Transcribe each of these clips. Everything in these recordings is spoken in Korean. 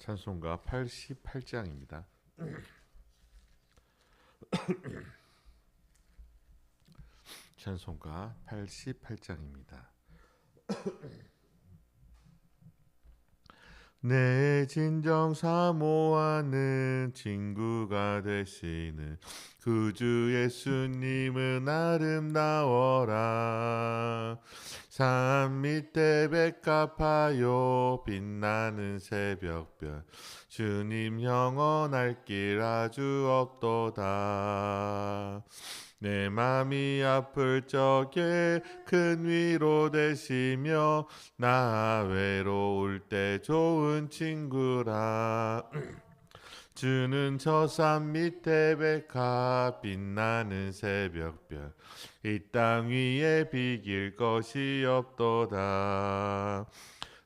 찬송가 88장입니다. 찬송가 88장입니다. 내 진정 사모하는 친구가 되시는 구주 예수님은 아름다워라 산 밑에 백합하여 빛나는 새벽별. 주님 영원할 길 아주 없도다. 내 맘이 아플 적에 큰 위로 되시며 나 외로울 때 좋은 친구라 주는 저 산 밑에 백합 빛나는 새벽별. 이 땅 위에 비길 것이 없도다.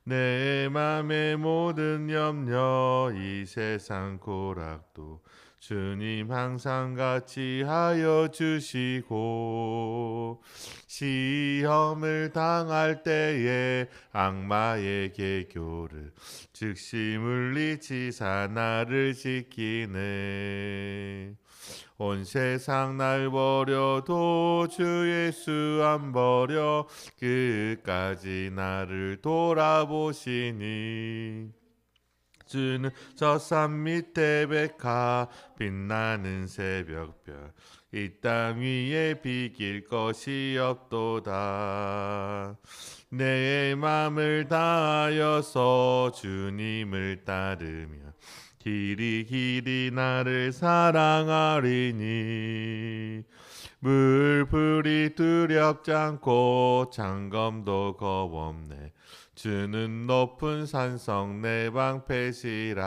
내 맘의 모든 염려 이 세상 고락도 주님 항상 같이 하여 주시고 시험을 당할 때에 악마의 개교를 즉시 물리치사 나를 지키네. 온 세상 날 버려도 주 예수 안 버려 끝까지 나를 돌아보시니 주는 저 산 밑에 백화 빛나는 새벽별. 이 땅 위에 비길 것이 없도다. 내 맘을 다하여서 주님을 따르며 길이 길이 나를 사랑하리니 물풀이 두렵지 않고 장검도 겁없네. 주는 높은 산성 내 방패시라.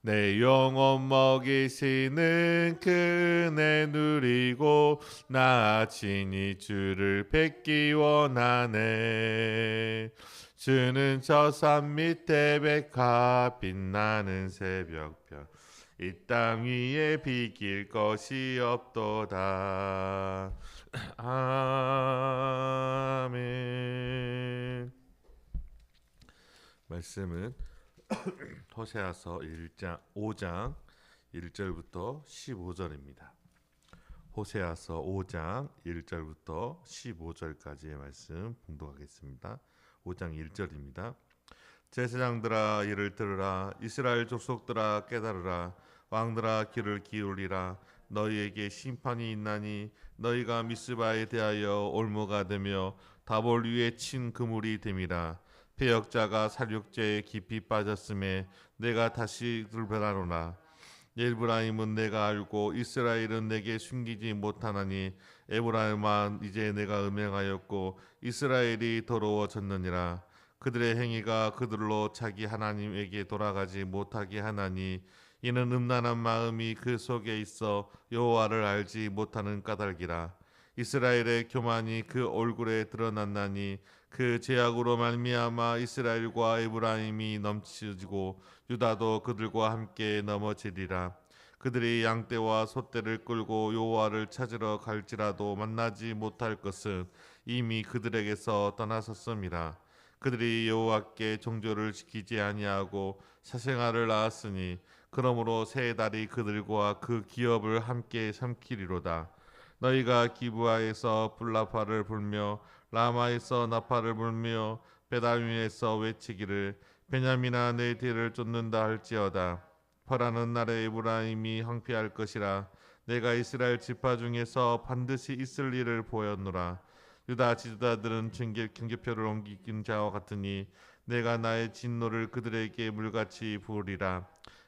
내 영혼 먹이시는 그네 누리고 나 친히 주를 뵙기 원하네. 주는 저 산 밑에 백합 빛나는 새벽별 이 땅 위에 비길 것이 없도다 아멘 말씀은 호세아서 1장 5장 1절부터 15절입니다. 호세아서 5장 1절부터 15절까지의 말씀 봉독하겠습니다. 5장 1절입니다. 제사장들아 이를 들으라. 이스라엘 족속들아 깨달으라. 왕들아 귀를 기울이라. 너희에게 심판이 있나니 너희가 미스바에 대하여 올무가 되며 다볼 위에 친 그물이 됨이라. 폐역자가 살육죄에 깊이 빠졌음에 내가 다시 들배라노라. 에브라임은 내가 알고 이스라엘은 내게 숨기지 못하나니 에브라임아 이제 내가 음행하였고 이스라엘이 더러워졌느니라 그들의 행위가 그들로 자기 하나님에게 돌아가지 못하게 하나니 이는 음란한 마음이 그 속에 있어 여호와를 알지 못하는 까닭이라. 이스라엘의 교만이 그 얼굴에 드러났나니 그 죄악으로 말미암아 이스라엘과 에브라임이 넘치지고 유다도 그들과 함께 넘어지리라. 그들이 양떼와 소떼를 끌고 여호와를 찾으러 갈지라도 만나지 못할 것은 이미 그들에게서 떠나섰음이라 그들이 여호와께 종조를 지키지 아니하고 사생아를 낳았으니 그러므로 새 달이 그들과 그 기업을 함께 삼키리로다. 너희가 기부하에서 불나파를 불며 라마에서 나파를 불며 베다윈에서 외치기를 베냐민아 내 뒤를 쫓는다 할지어다. 벌하는 날에 에브라임이 황폐할 것이라 내가 이스라엘 지파 중에서 반드시 있을 일을 보였노라 유다 지도자들은 경계, 경계표를 옮기긴 자와 같으니 내가 나의 진노를 그들에게 물같이 부으리라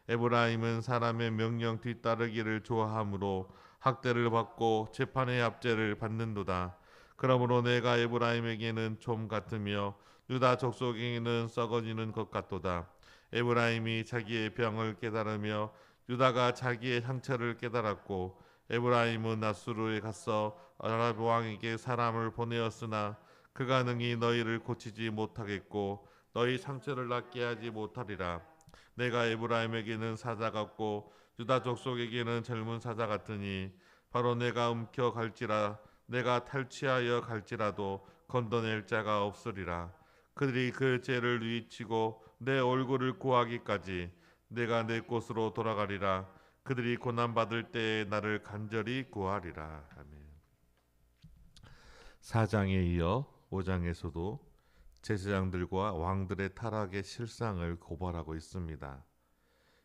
에브라임은 사람의 명령 뒤따르기를 좋아하므로 학대를 받고 재판의 압제를 받는도다 그러므로 내가 에브라임에게는 좀 같으며 유다 족속에게는 썩어지는 것 같도다. 에브라임이 자기의 병을 깨달으며 유다가 자기의 상처를 깨달았고 에브라임은 나수르에 가서 아랍 왕에게 사람을 보내었으나 그가 능히 너희를 고치지 못하겠고 너희 상처를 낫게 하지 못하리라. 내가 에브라임에게는 사자 같고 유다 족속에게는 젊은 사자 같으니 바로 내가 움켜 갈지라 내가 탈취하여 갈지라도 건져낼 자가 없으리라. 그들이 그 죄를 위치고 내 얼굴을 구하기까지 내가 내 곳으로 돌아가리라 그들이 고난 받을 때에 나를 간절히 구하리라 아멘. 4장에 이어 5장에서도 제사장들과 왕들의 타락의 실상을 고발하고 있습니다.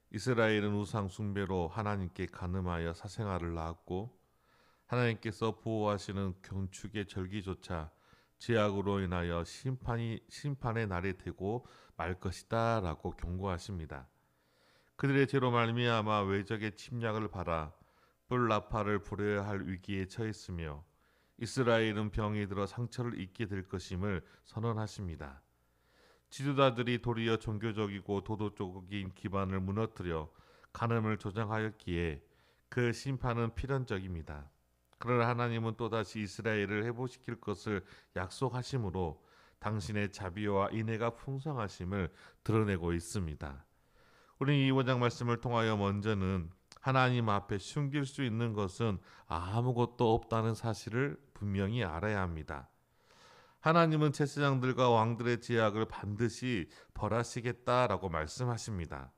이스라엘은 우상 숭배로 하나님께 간음하여 사생아를 낳았고 하나님께서 보호하시는 경축의 절기조차 죄악으로 인하여 심판이 심판의 날이 되고 말 것이다라고 경고하십니다. 그들의 죄로 말미암아 외적의 침략을 받아 뿔나파를 부려야 할 위기에 처했으며 이스라엘은 병이 들어 상처를 입게 될 것임을 선언하십니다. 지도자들이 도리어 종교적이고 도덕적인 기반을 무너뜨려 간음을 조장하였기에 그 심판은 필연적입니다. 그러나 하나님은 또다시 이스라엘을 회복시킬 것을 약속하심으로 당신의 자비와 인애가 풍성하심을 드러내고 있습니다. 우리는 이 원장 말씀을 통하여 먼저는 하나님 앞에 숨길 수 있는 것은 아무것도 없다는 사실을 분명히 알아야 합니다. 하나님은 제사장들과 왕들의 제약을 반드시 벌하시겠다라고 말씀하십니다.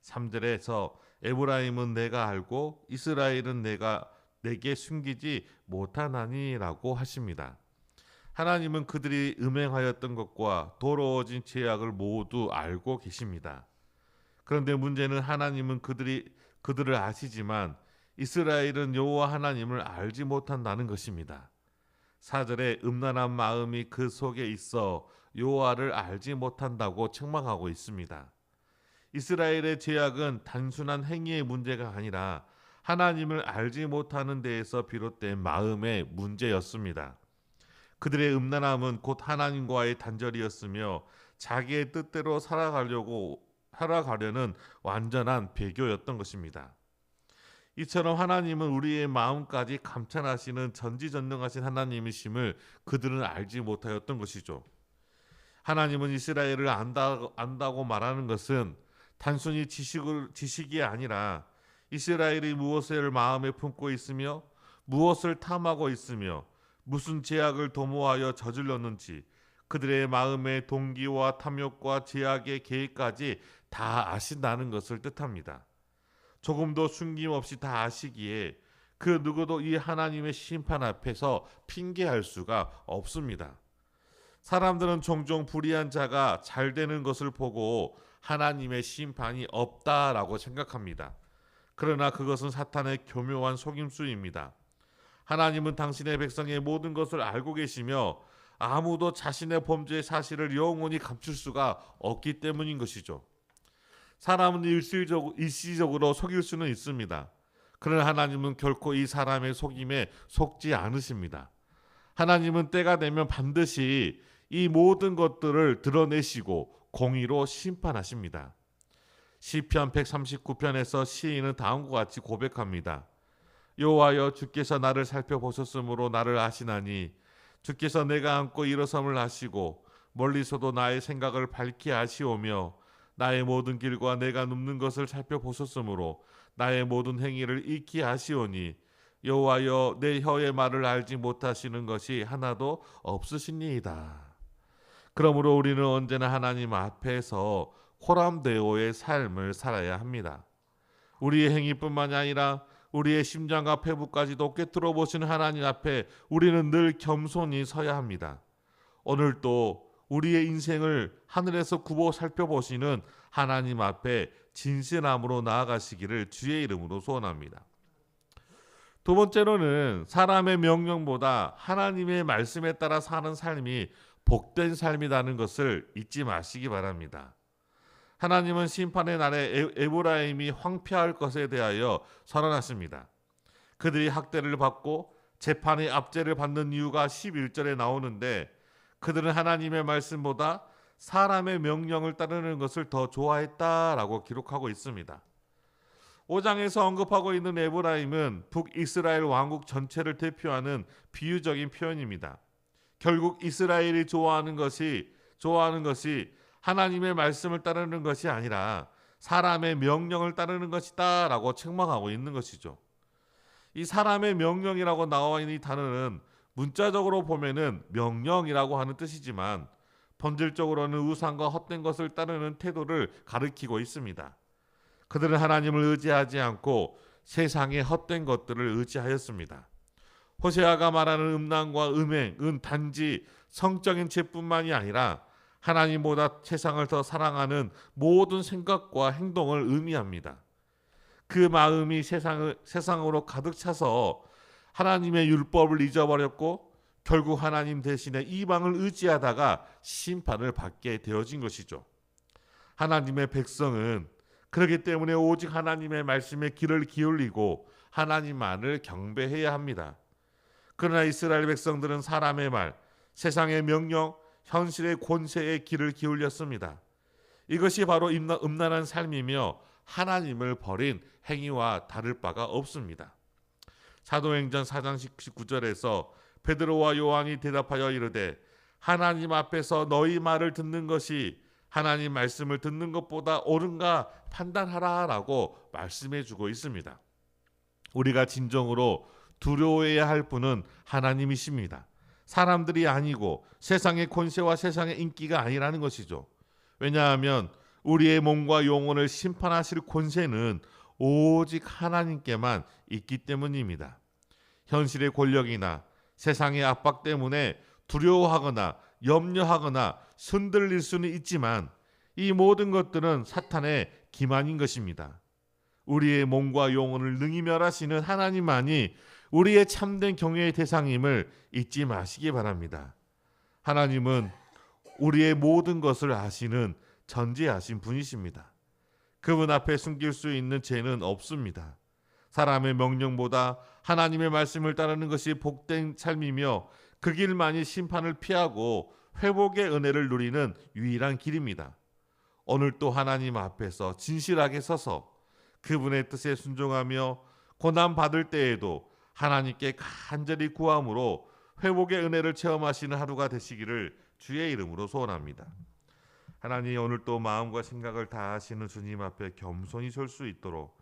3절에서 에브라임은 내가 알고 이스라엘은 내가 내게 숨기지 못하나니라고 하십니다. 하나님은 그들이 음행하였던 것과 더러워진 죄악을 모두 알고 계십니다. 그런데 문제는 하나님은 그들이 그들을 아시지만 이스라엘은 여호와 하나님을 알지 못한다는 것입니다. 4절에 음란한 마음이 그 속에 있어 여호와를 알지 못한다고 책망하고 있습니다. 이스라엘의 죄악은 단순한 행위의 문제가 아니라 하나님을 알지 못하는 데에서 비롯된 마음의 문제였습니다. 그들의 음란함은 곧 하나님과의 단절이었으며 자기의 뜻대로 살아가려고 살아가려는 완전한 배교였던 것입니다. 이처럼 하나님은 우리의 마음까지 감찰하시는 전지전능하신 하나님이심을 그들은 알지 못하였던 것이죠. 하나님은 이스라엘을 안다, 안다고 말하는 것은 단순히 지식을, 지식이 아니라 이스라엘이 무엇을 마음에 품고 있으며 무엇을 탐하고 있으며 무슨 죄악을 도모하여 저질렀는지 그들의 마음의 동기와 탐욕과 죄악의 계획까지 다 아신다는 것을 뜻합니다. 조금도 숨김없이 다 아시기에 그 누구도 이 하나님의 심판 앞에서 핑계할 수가 없습니다. 사람들은 종종 불의한 자가 잘 되는 것을 보고 하나님의 심판이 없다라고 생각합니다. 그러나 그것은 사탄의 교묘한 속임수입니다. 하나님은 당신의 백성의 모든 것을 알고 계시며 아무도 자신의 범죄의 사실을 영원히 감출 수가 없기 때문인 것이죠. 사람은 일시적, 일시적으로 속일 수는 있습니다. 그러나 하나님은 결코 이 사람의 속임에 속지 않으십니다. 하나님은 때가 되면 반드시 이 모든 것들을 드러내시고 공의로 심판하십니다. 시편 139편에서 시인은 다음과 같이 고백합니다. 여호와여 주께서 나를 살펴보셨으므로 나를 아시나니 주께서 내가 안고 일어섬을 아시고 멀리서도 나의 생각을 밝히 아시오며 나의 모든 길과 내가 눕는 것을 살펴보셨으므로 나의 모든 행위를 익히 아시오니 여호와여 내 혀의 말을 알지 못하시는 것이 하나도 없으시니이다. 그러므로 우리는 언제나 하나님 앞에서 호람되오의 삶을 살아야 합니다. 우리의 행위뿐만이 아니라 우리의 심장과 폐부까지도 꿰뚫어 보시는 하나님 앞에 우리는 늘 겸손히 서야 합니다. 오늘도 우리의 인생을 하늘에서 굽어 살펴보시는 하나님 앞에 진실함으로 나아가시기를 주의 이름으로 소원합니다. 두 번째로는 사람의 명령보다 하나님의 말씀에 따라 사는 삶이 복된 삶이라는 것을 잊지 마시기 바랍니다. 하나님은 심판의 날에 에브라임이 황폐할 것에 대하여 선언하십니다. 그들이 학대를 받고 재판의 압제를 받는 이유가 11절에 나오는데 그들은 하나님의 말씀보다 사람의 명령을 따르는 것을 더 좋아했다라고 기록하고 있습니다. 5장에서 언급하고 있는 에브라임은 북이스라엘 왕국 전체를 대표하는 비유적인 표현입니다. 결국 이스라엘이 좋아하는 것이 좋아하는 것이 하나님의 말씀을 따르는 것이 아니라 사람의 명령을 따르는 것이다라고 책망하고 있는 것이죠. 이 사람의 명령이라고 나와 있는 이 단어는 문자적으로 보면은 명령이라고 하는 뜻이지만 본질적으로는 우상과 헛된 것을 따르는 태도를 가리키고 있습니다. 그들은 하나님을 의지하지 않고 세상의 헛된 것들을 의지하였습니다. 호세아가 말하는 음란과 음행, 은 단지 성적인 죄뿐만이 아니라 하나님보다 세상을 더 사랑하는 모든 생각과 행동을 의미합니다. 그 마음이 세상을, 세상으로 가득 차서 하나님의 율법을 잊어버렸고 결국 하나님 대신에 이방을 의지하다가 심판을 받게 되어진 것이죠. 하나님의 백성은 그렇기 때문에 오직 하나님의 말씀에 귀를 기울이고 하나님만을 경배해야 합니다. 그러나 이스라엘 백성들은 사람의 말, 세상의 명령, 현실의 권세에 귀를 기울였습니다. 이것이 바로 음란- 음란한 삶이며 하나님을 버린 행위와 다를 바가 없습니다. 사도행전 4장 19절에서 베드로와 요한이 대답하여 이르되 하나님 앞에서 너희 말을 듣는 것이 하나님 말씀을 듣는 것보다 옳은가 판단하라라고 말씀해 주고 있습니다. 우리가 진정으로 두려워해야 할 분은 하나님이십니다. 사람들이 아니고 세상의 권세와 세상의 인기가 아니라는 것이죠. 왜냐하면 우리의 몸과 영혼을 심판하실 권세는 오직 하나님께만 있기 때문입니다. 현실의 권력이나 세상의 압박 때문에 두려워하거나 염려하거나 흔들릴 수는 있지만 이 모든 것들은 사탄의 기만인 것입니다. 우리의 몸과 영혼을 능히 멸하시는 하나님만이 우리의 참된 경외의 대상임을 잊지 마시기 바랍니다. 하나님은 우리의 모든 것을 아시는 전지하신 분이십니다. 그분 앞에 숨길 수 있는 죄는 없습니다. 사람의 명령보다 하나님의 말씀을 따르는 것이 복된 삶이며 그 길만이 심판을 피하고 회복의 은혜를 누리는 유일한 길입니다. 오늘 또 하나님 앞에서 진실하게 서서 그분의 뜻에 순종하며 고난 받을 때에도 하나님께 간절히 구함으로 회복의 은혜를 체험하시는 하루가 되시기를 주의 이름으로 소원합니다. 하나님 오늘 또 마음과 생각을 다하시는 주님 앞에 겸손히 설 수 있도록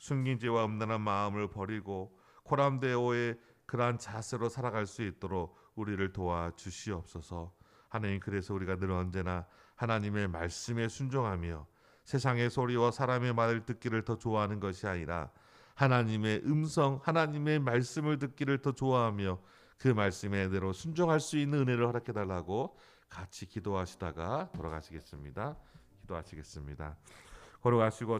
숨긴 죄와 음란한 마음을 버리고 코람데오의 그러한 자세로 살아갈 수 있도록 우리를 도와 주시옵소서. 하나님 그래서 우리가 늘 언제나 하나님의 말씀에 순종하며 세상의 소리와 사람의 말을 듣기를 더 좋아하는 것이 아니라 하나님의 음성, 하나님의 말씀을 듣기를 더 좋아하며 그 말씀에 대로 순종할 수 있는 은혜를 허락해 달라고 같이 기도하시다가 돌아가시겠습니다. 기도하시겠습니다. 걸어가시고